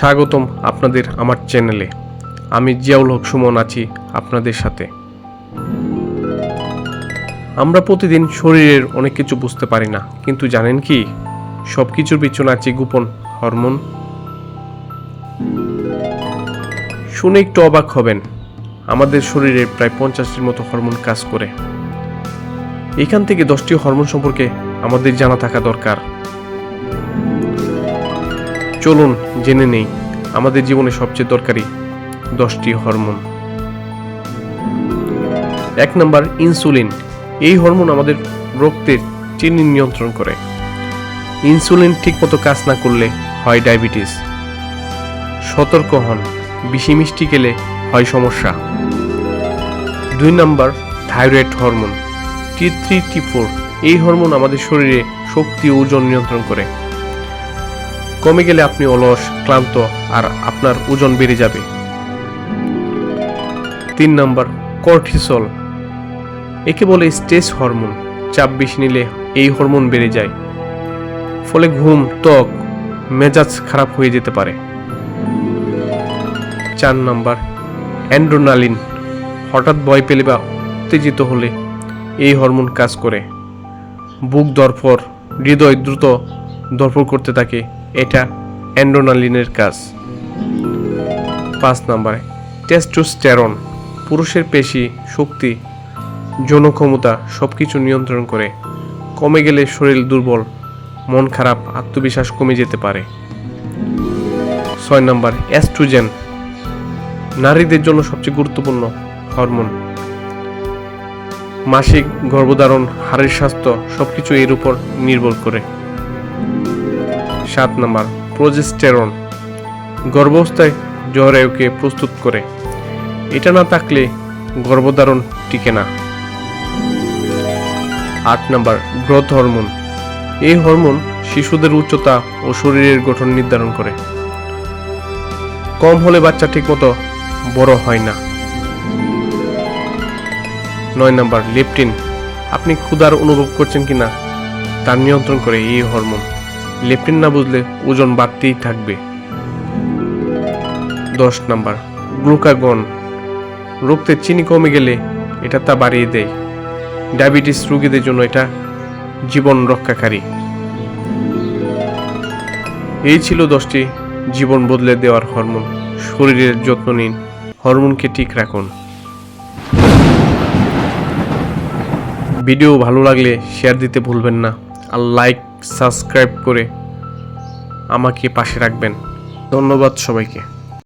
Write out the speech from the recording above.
স্বাগতম আপনাদের আমার চ্যানেলে। আমি জিয়াউল হক সুমন আছি আপনাদের সাথে। আমরা প্রতিদিন শরীরের অনেক কিছু বুঝতে পারি না, কিন্তু জানেন কি? সব কিছুর পিছনে আছে গোপন হরমোন। শুনে একটু অবাক হবেন। আমাদের শরীরে প্রায় পঞ্চাশটির মতো হরমোন কাজ করে। এখান থেকে দশটি হরমোন সম্পর্কে আমাদের জানা থাকা দরকার। চলুন, জেনে নেই, আমাদের জীবনে সবচেয়ে দরকারি দশটি হরমোন। এক নম্বর, ইনসুলিন। এই হরমোন আমাদের রক্তের চিনি নিয়ন্ত্রণ করে। ইনসুলিন ঠিকমতো কাজ না করলে হয় ডায়াবেটিস। সতর্ক হন বেশি মিষ্টি খেলে হয় সমস্যা। দুই নম্বর, thyroid hormone. T three, T four, এই হরমোন আমাদের শরীরে শক্তি ওজন নিয়ন্ত্রণ করে। কমে গেলে আপনি অলস, ক্লান্ত, আর আপনার ওজন বেড়ে যাবে। তিন নম্বর, কর্টিসল। একে বলে স্ট্রেস হরমোন, চাপ বেশি নিলে এই হরমোন বেড়ে যায়। ফলে ঘুম, ত্বক, মেজাজ খারাপ হয়ে যেতে পারে। চার নম্বর, অ্যান্ড্রোনালিন। হঠাৎ ভয় পেলে বা উত্তেজিত হলে এই হরমোন কাজ করে। বুক দরফর হৃদয় দ্রুত দরফর করতে থাকে। এটা অ্যান্ড্রোনালিনের কাজ। পাঁচ নম্বরে, টেস্টোস্টেরন, পুরুষের পেশি, শক্তি যৌন ক্ষমতা সব কিছু নিয়ন্ত্রণ করে। কমে গেলে শরীর দুর্বল, মন খারাপ, আত্মবিশ্বাস কমে যেতে পারে। ছয় নম্বর, অ্যাস্ট্রোজেন, নারীদের জন্য সবচেয়ে গুরুত্বপূর্ণ হরমোন। মাসিক গর্ভধারণ, হাড়ের স্বাস্থ্য সবকিছু এর উপর নির্ভর করে। সাত নম্বর, প্রোজেস্টেরন। গর্ভাবস্থায় জরায়ুকে প্রস্তুত করে। এটা না থাকলে গর্ভধারণ টিকে না। আট নম্বর, গ্রোথ হরমোন। এই হরমোন শিশুদের উচ্চতা ও শরীরের গঠন নির্ধারণ করে। কম হলে বাচ্চা ঠিকমতো বড় হয় না। নয় নম্বর, লেপটিন। আপনি ক্ষুধার অনুভব করছেন কিনা তার নিয়ন্ত্রণ করে এই হরমোন। লেপটিন না বুঝলে ওজন বাড়তেই থাকবে। দশ নাম্বার, গ্লুকাগন। রক্তের চিনি কমে গেলে এটা তা বাড়িয়ে দেয়। ডায়াবেটিস রোগীদের জন্য এটা জীবন রক্ষাকারী। এই ছিল দশটি জীবন বদলে দেওয়ার হরমোন। শরীরের যত্ন নিন। হরমোনকে ঠিক রাখুন। ভিডিও ভালো লাগলে শেয়ার দিতে ভুলবেন না। আর লাইক সাবস্ক্রাইব করে আমাকে পাশে রাখবেন। ধন্যবাদ সবাইকে।